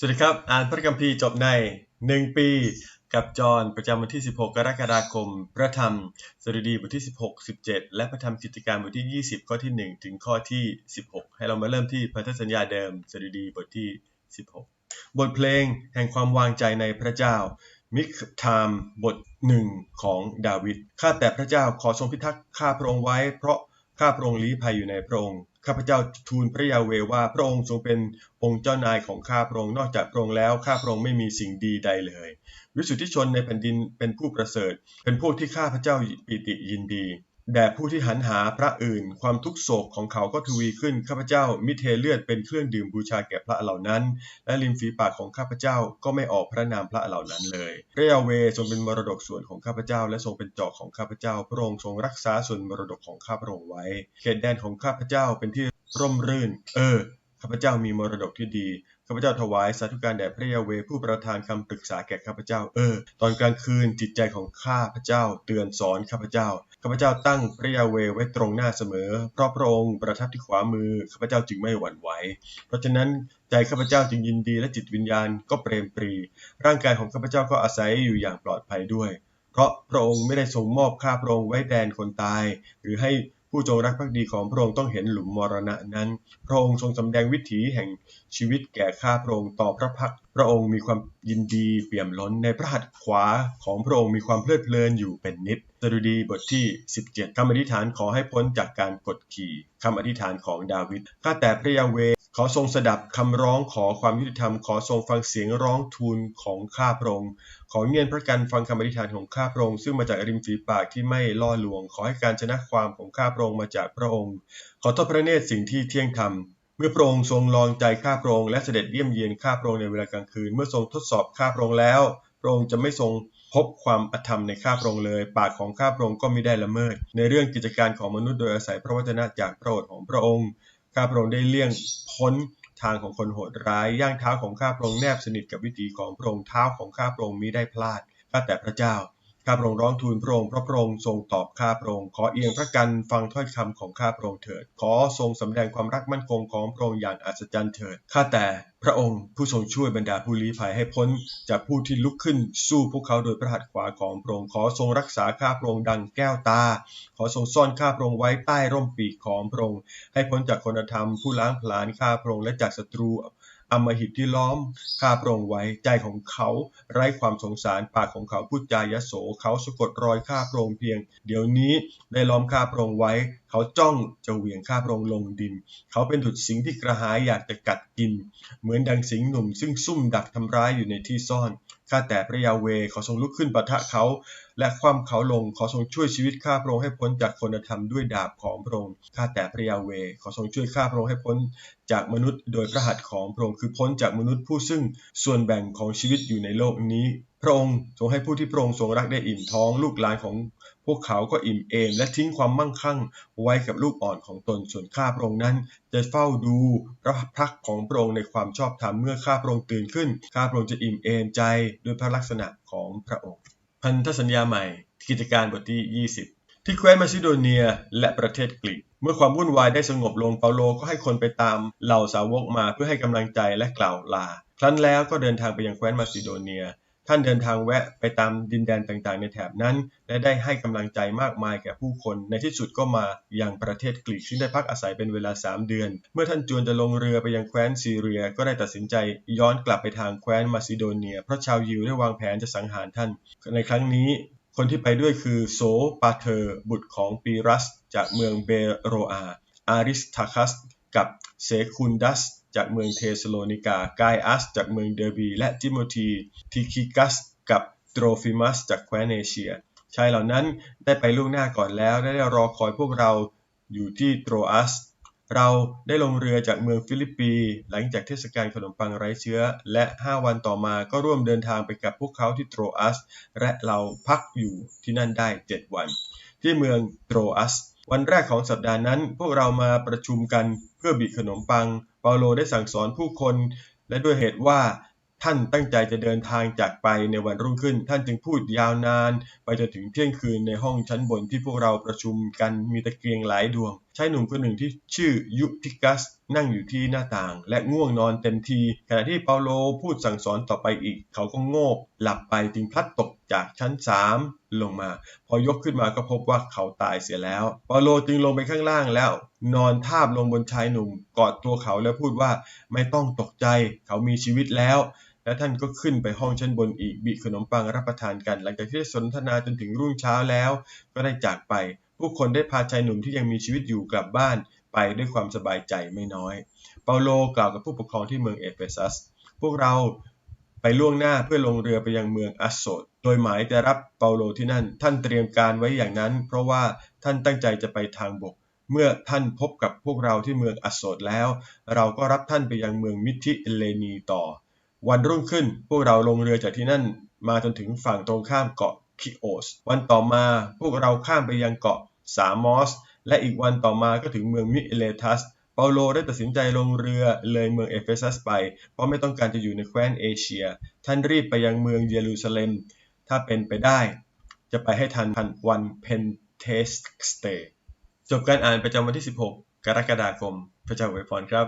สวัสดีครับ อ่านพระคัมภีร์จบใน 1 ปี กับจอห์นประจำวันที่ 16 กรกฎาคม พระธรรมสดุดีบทที่ 16 17 และพระธรรมกิจการบทที่ 20 ข้อที่ 1 ถึงข้อที่ 16 ให้เรามาเริ่มที่พันธสัญญาเดิมสดุดีบทที่ 16 บทเพลงแห่งความวางใจในพระเจ้า มิกทามบทหนึ่งของดาวิดข้าแต่พระเจ้าขอทรงพิทักษ์ข้าพระองค์ไว้ เพราะข้าพระองค์ลี้ภัยอยู่ในพระองค์ข้าพเจ้าทูลพระยาเวว่าพระองค์ทรงเป็นองค์เจ้านายของข้าพระองค์นอกจากพระองค์แล้วข้าพระองค์ไม่มีสิ่งดีใดเลย วิสุทธิชนในแผ่นดินเป็นผู้ประเสริฐ เป็นพวกที่ข้าพเจ้าปิติยินดี แด่ผู้ที่หันหาพระอื่น ความทุกโศกของเขาก็ทวีขึ้น ข้าพเจ้ามิเทเลือดเป็นเครื่องดื่มบูชาแก่พระเหล่านั้น และริมฝีปากของข้าพเจ้าก็ไม่ออกพระนามพระเหล่านั้นเลย พระยาเวทรงเป็นมรดกส่วนของข้าพเจ้า และทรงเป็นจอกของข้าพเจ้า พระองค์ทรงรักษาส่วนมรดกของข้าพระองค์ไว้ เขตแดนของข้าพเจ้าเป็นที่ร่มรื่น เออ ข้าพเจ้ามีมรดกที่ดีข้าพเจ้าถวายสาธุการแด่พระยาเวผู้ประทานคำปรึกษาแก่ข้าพเจ้า เออ ตอนกลางคืนจิตใจของข้าพเจ้า เตือนสอนข้าพเจ้า ข้าพเจ้าตั้งพระยาเวไว้ตรงหน้าเสมอ เพราะพระองค์ประทับที่ขวามือ ข้าพเจ้าจึงไม่หวั่นไหว เพราะฉะนั้นใจข้าพเจ้าจึงยินดีและจิตวิญญาณก็เปรมปรี ร่างกายของข้าพเจ้าก็อาศัยอยู่อย่างปลอดภัยด้วย เพราะพระองค์ไม่ได้ทรงมอบข้าพระองค์ไว้แดนคนตาย หรือให้ ผู้จงรักภักดีของพระองค์ต้องเห็นหลุมมรณะนั้น พระองค์ทรงสำแดงวิถีแห่งชีวิตแก่ข้าพระองค์ต่อพระพักพระองค์มีความยินดีเปี่ยมล้นในพระหัตถ์ขวาของพระองค์มีความเพลิดเพลินอยู่เป็นนิดสดุดีบทที่ 17 คำอธิษฐานขอให้พ้นจากการกดขี่ คำอธิษฐานของดาวิด ข้าแต่พระยาเว ขอทรงสดับคำร้องขอความยุติธรรม ขอทรงฟังเสียงร้องทูลของข้าพระองค์ขอเงียนพระกันฟังคำอธิษฐานของข้าพระองค์ซึ่งมาจากริมฝีปากที่ไม่ล่อลวง ขอให้การชนะความของข้าพระองค์มาจากพระองค์ ขอทอดพระเนตรสิ่งที่เที่ยงธรรมเมื่อพระองค์ทรงลองใจข้าพระองค์และเสด็จเยี่ยมเยียนข้าพระองค์ในเวลากลางคืน เมื่อทรงทดสอบข้าพระองค์แล้ว พระองค์จะไม่ทรงพบความอธรรมในข้าพระองค์เลย ปากของข้าพระองค์ก็ไมิได้ละเมิด ในเรื่องกิจการของมนุษย์โดยอาศัยพระวจนะจากพระโอษฐ์ของพระองค์ ข้าพระองค์ได้เลี่ยงพ้นทางของคนโหดร้าย ย่างเท้าของข้าพระองค์แนบสนิทกับวิถีของพระองค์เท้าของข้าพระองค์มิได้พลาดข้าแต่พระเจ้า ข้าพระองค์ร้องทูลพระองค์เพราะพระองค์ทรงตอบข้าพระองค์ขอเอียงพระกันฟังถ้อยคำของข้าพระองค์เถิด ขอทรงสำแดงความรักมั่นคงของพระองค์อย่างอัศจรรย์เถิดข้าแต่พระองค์ผู้ทรงช่วยบรรดาผู้ลี้ภัยให้พ้น จากผู้ที่ลุกขึ้นสู้พวกเขาโดยพระหัตถ์ขวาของพระองค์ขอทรงรักษาข้าพระองค์ดังแก้วตา ขอทรงซ่อนข้าพระองค์ไว้ใต้ร่มปีกของพระองค์ให้พ้นจากคนธรรมผู้ล้างผลาญข้าพระองค์และจากศัตรู อำมหิตที่ล้อมข้าพระองค์ไว้ใจของเขาไร้ความสงสารปากของเขาพูดจายโสเขาสะกดรอยข้าพระองค์เพียง เดี๋ยวนี้ได้ล้อมข้าพระองค์ไว้ เขาจ้องจะเหวี่ยงข้าพระองค์ลงดิน เขาเป็นดุจสิงที่กระหายอยากจะกัดกิน เหมือนดังสิงหนุ่มซึ่งซุ่มดักทำร้ายอยู่ในที่ซ่อน ข้าแต่พระยาเวขอทรงลุกขึ้นปะทะเขา และคว่ำเขาลงขอทรงช่วยชีวิตข้าพระองค์ให้พ้นจากคนธรรมด้วยดาบของพระองค์ข้าแต่พระยาเวขอทรงช่วยข้าพระองค์ให้พ้นจากมนุษย์โดยพระหัตถ์ของพระองค์คือพ้นจากมนุษย์ผู้ซึ่งส่วนแบ่งของชีวิตอยู่ในโลกนี้ พระองค์ทรงให้ผู้ที่พระองค์ทรงรักได้อิ่มท้องลูกหลานของ พวกเขาก็อิ่มเอมและทิ้งความมั่งคั่งไว้กับลูกอ่อนของตนส่วนข้าพระองค์นั้น จะเฝ้าดูพระพักของพระองค์ในความชอบธรรมเมื่อข้าพระองค์ตื่นขึ้นข้าพระองค์จะอิ่มเอมใจด้วยพระลักษณะของพระองค์ พันธสัญญาใหม่กิจการบทที่ 20ที่แคว้นมาซิโดเนียและประเทศกรีก เมื่อความวุ่นวายได้สงบลงเปาโลก็ให้คนไปตามเหล่าสาวกมาเพื่อให้กำลังใจและกล่าวลา ครั้นแล้วก็เดินทางไปยังแคว้นมาซิโดเนีย ท่านเดินทางแวะไปตามดินแดนต่างๆ ในแถบนั้น และได้ให้กำลังใจมากมายแก่ผู้คน ในที่สุดก็มายังประเทศกรีกซึ่งได้พักอาศัยเป็นเวลา 3 เดือน เมื่อท่านจวนจะลงเรือไปยังแคว้นซีเรีย ก็ได้ตัดสินใจย้อนกลับไปทางแคว้นมาซิโดเนีย เพราะชาวยิวได้วางแผนจะสังหารท่าน ในครั้งนี้คนที่ไปด้วยคือโซปาเทอร์บุตรของปีรัส จากเมืองเบโรอาอาริสทาคัส กับเซคุนดัส จากเมืองเทสโลนิกากายอัสจากเมืองเดอร์บี และติโมธีทิคิกัสกับโตรฟิมัสจากแคว้นเอเชียชายเหล่านั้นได้ไปล่วงหน้าก่อนแล้วและได้รอคอยพวกเราอยู่ที่โตรอัส เราได้ลงเรือจากเมืองฟิลิปปีหลังจากเทศกาลขนมปังไร้เชื้อ และ 5 วันต่อมาก็ร่วมเดินทางไปกับพวกเขาที่โตรอัส และเราพักอยู่ที่นั่นได้ 7 วัน ที่เมืองโตรอัส วันแรกของสัปดาห์นั้น พวกเรามาประชุมกันเพื่อบีขนมปัง เปาโลได้สั่งสอนผู้คน และด้วยเหตุว่าท่านตั้งใจจะเดินทางจากไปในวันรุ่งขึ้น ท่านจึงพูดยาวนาน ไปจนถึงเที่ยงคืนในห้องชั้นบนที่พวกเราประชุมกันมีตะเกียงหลายดวง ชายหนุ่มคนหนึ่งที่ชื่อยุพิกัสนั่งอยู่ที่หน้าต่าง และง่วงนอนเต็มที ขณะที่เปาโลพูดสั่งสอนต่อไปอีก เขาก็โงกหลับไปจึงพลัดตกจากชั้นสามลงมา พอยกขึ้นมาก็พบว่าเขาตายเสียแล้ว เปาโลจึงลงไปข้างล่างแล้ว นอนทาบลงบนชายหนุ่ม กอดตัวเขาแล้วพูดว่าไม่ต้องตกใจ เขามีชีวิตแล้วและท่านก็ขึ้นไปห้องชั้นบนอีก บิขนมปังรับประทานกัน หลังจากที่ได้สนทนาจนถึงรุ่งเช้าแล้ว ก็ได้จากไป ผู้คนได้พาชายหนุ่มที่ยังมีชีวิตอยู่กลับบ้านไปด้วยความสบายใจไม่น้อย เปาโลกล่าวกับผู้ปกครองที่เมืองเอเฟซัส พวกเราไปล่วงหน้าเพื่อลงเรือไปยังเมืองอัสโซด โดยหมายจะรับเปาโลที่นั่น ท่านเตรียมการไว้อย่างนั้น เพราะว่าท่านตั้งใจจะไปทางบก เมื่อท่านพบกับพวกเราที่เมืองอัสโซดแล้ว เราก็รับท่านไปยังเมืองมิทิเลนีต่อ วันรุ่งขึ้นพวกเราลงเรือจากที่นั่น มาจนถึงฝั่งตรงข้ามเกาะคิโอส วันต่อมาพวกเราข้ามไปยังเกาะ สามอส และอีกวันต่อมาก็ถึงเมืองมิเลทัส เปาโลได้ตัดสินใจลงเรือเลยเมืองเอเฟซัสไป เพราะไม่ต้องการจะอยู่ในแคว้นเอเชีย ท่านรีบไปยังเมืองเยรูซาเล็ม ถ้าเป็นไปได้ จะไปให้ทันทันวันเพนเทสเตจบการอ่านประจำวันที่ 16 กรกฎาคม พระเจ้าอวยพรครับ